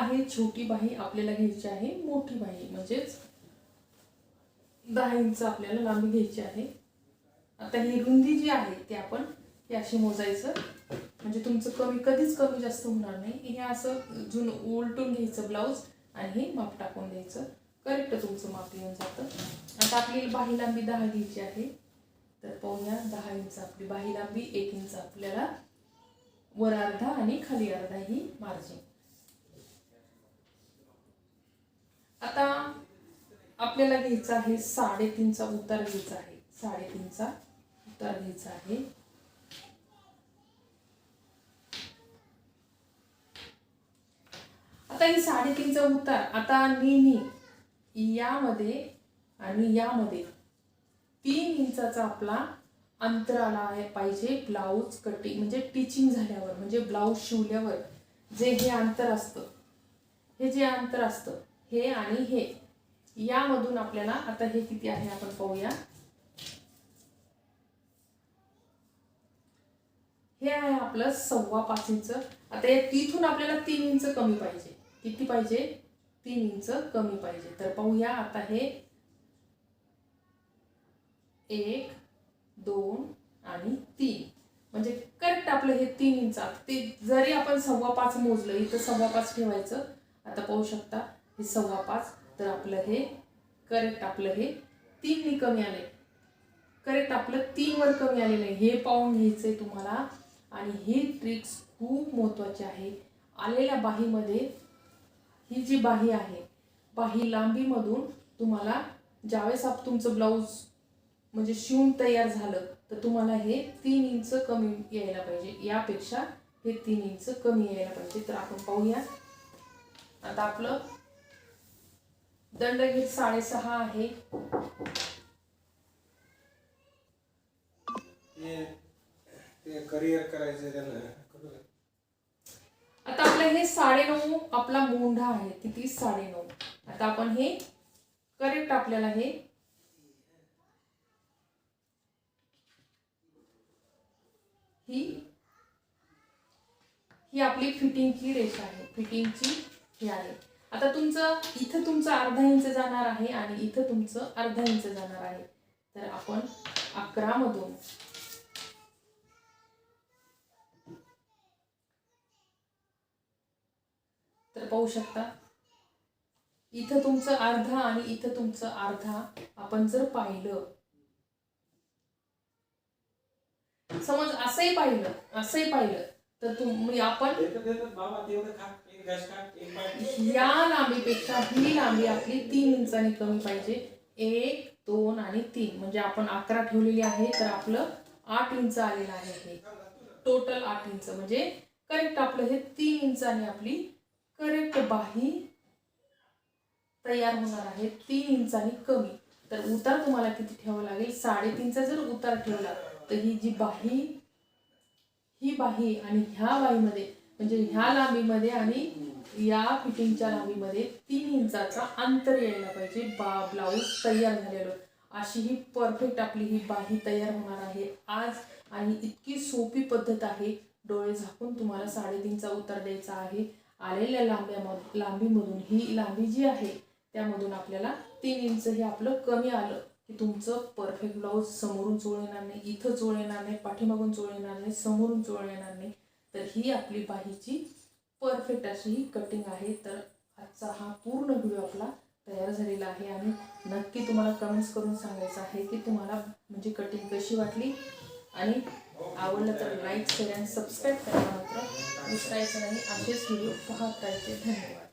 आहे छोटी बाही आपल्याला घ्यायची आहे मोठी बाही म्हणजेच दहा इंच आपल्याला लांबी घ्यायची आहे. आता ही रुंदी जी आहे ती आपण हे अशी मोजायचं. म्हणजे तुमचं कमी कधीच कमी जास्त होणार नाही. हे असं जुन उलटून घ्यायचं ब्लाऊज आणि हे माप टाकून द्यायचं. करेक्ट तुमचं माप येऊन जातं. आता आपली बाही लांबी दहा घ्यायची आहे. तर पाहूया दहा इंच आपली बाही लांबी एक इंच आपल्याला वर अर्धा आणि खाली अर्धा ही मार्जिन आता आपल्याला घ्यायचा आहे साडेतीनचा उतार घ्यायचा आहे. साडेतीनचा उतार घ्यायचा आहे. आता ही साडेतीनचा उतार आता नेहमी यामध्ये आणि यामध्ये तीन इंचाचा आपला अंतर आला आहे पाहिजे ब्लाऊज कटिंग म्हणजे टिचिंग झाल्यावर म्हणजे ब्लाऊज शिवल्यावर जे हे अंतर असतं हे जे अंतर असतं हे आणि हे. यामधून आपल्याला आता हे किती आहे आपण पाहूया. हे आहे आपलं सव्वा पाच इंच. आता या तिथून आपल्याला तीन इंच कमी पाहिजे. किती पाहिजे? तीन इंच कमी पाहिजे. तर पाहूया आता हे. एक दोन आणि तीन. म्हणजे करेक्ट आपलं हे तीन इंच. आता ते जरी आपण सव्वा पाच मोजलं इथं सव्वा पाच ठेवायचं. आता पाहू शकता. हे सव्वा पाच तर आपलं हे करेक्ट आपलं हे तीननी कमी आले. करेक्ट आपलं तीनवर कमी आलेलं आहे हे पाहून घ्यायचं आहे तुम्हाला. आणि ही ट्रिक्स खूप महत्त्वाची आहे. आलेल्या बाहीमध्ये ही जी बाही आहे बाही लांबीमधून तुम्हाला ज्यावेळेस आप तुमचं ब्लाऊज म्हणजे शिवून तयार झालं तर तुम्हाला हे तीन इंच कमी यायला पाहिजे. यापेक्षा हे तीन इंच कमी यायला पाहिजे. तर आपण पाहूया. आता आपलं दंडगीर साडेसहा आहे. करिअर करायचं त्यांना. आता आपलं हे साडेनऊ आपला मोंढा आहे. किती साडेनऊ? आता आपण हे करेक्ट आपल्याला हे ही ही आपली फिटिंगची रेषा आहे. फिटिंगची ही आहे. आता तुमचं इथं तुमचं अर्धा इंच जाणार आहे आणि इथं तुमचं अर्धा इंच जाणार आहे. तर आपण अकरा मधून तर पाहू शकता इथं तुमचं अर्धा आणि इथं तुमचं अर्धा आपण जर पाहिलं समज असंही पाहिलं असंही पाहिलं तर तुम्ही आपण एक पाय या लांबीपेक्षा ही लांबी आपली तीन इंचांनी कमी पाहिजे. एक दोन आणि तीन. म्हणजे आपण अकरा ठेवलेली आहे तर आपलं आठ इंच आलेलं आहे हे. टोटल आठ इंच. म्हणजे करेक्ट आपलं हे तीन इंचाने आपली करेक्ट बाही तयार होणार आहे. तीन इंचांनी कमी. तर उतार तुम्हाला किती ठेवावा लागेल? साडेतीनचा जर उतार ठेवला तर ही जी बाही बाही आणि ह्या बाहीमध्ये म्हणजे ह्या लांबीमध्ये आणि या फिटिंगच्या लांबीमध्ये तीन इंचाचा अंतर यायला पाहिजे. बा ब्लाऊज तयार झालेलं. अशी ही परफेक्ट आपली ही बाही तयार होणार आहे आज. आणि इतकी सोपी पद्धत आहे. डोळे झाकून तुम्हाला साडेतीनचा उतार द्यायचा आहे. आलेल्या लांब्या लांबीमधून ही लांबी जी आहे त्यामधून आपल्याला तीन इंच हे आपलं कमी आलं. की तुमचं परफेक्ट ब्लाऊज समोरून चोळ येणार नाही इथं चोळ येणार नाही पाठीमागून चोळ येणार नाही समोरून चोळ येणार नाही तर ही आपली बाहीची परफेक्ट अशी ही कटिंग आहे. तर आजचा हा पूर्ण व्हिडिओ आपला तयार झालेला आहे आणि नक्की तुम्हाला कमेंट्स करून सांगायचं आहे की तुम्हाला म्हणजे कटिंग कशी वाटली. आणि आवडलं तर लाईक शेअर आणि सबस्क्राईब करायला मात्र विसरायचं नाही. असेच व्हिडिओ पाहत राहायचे. धन्यवाद.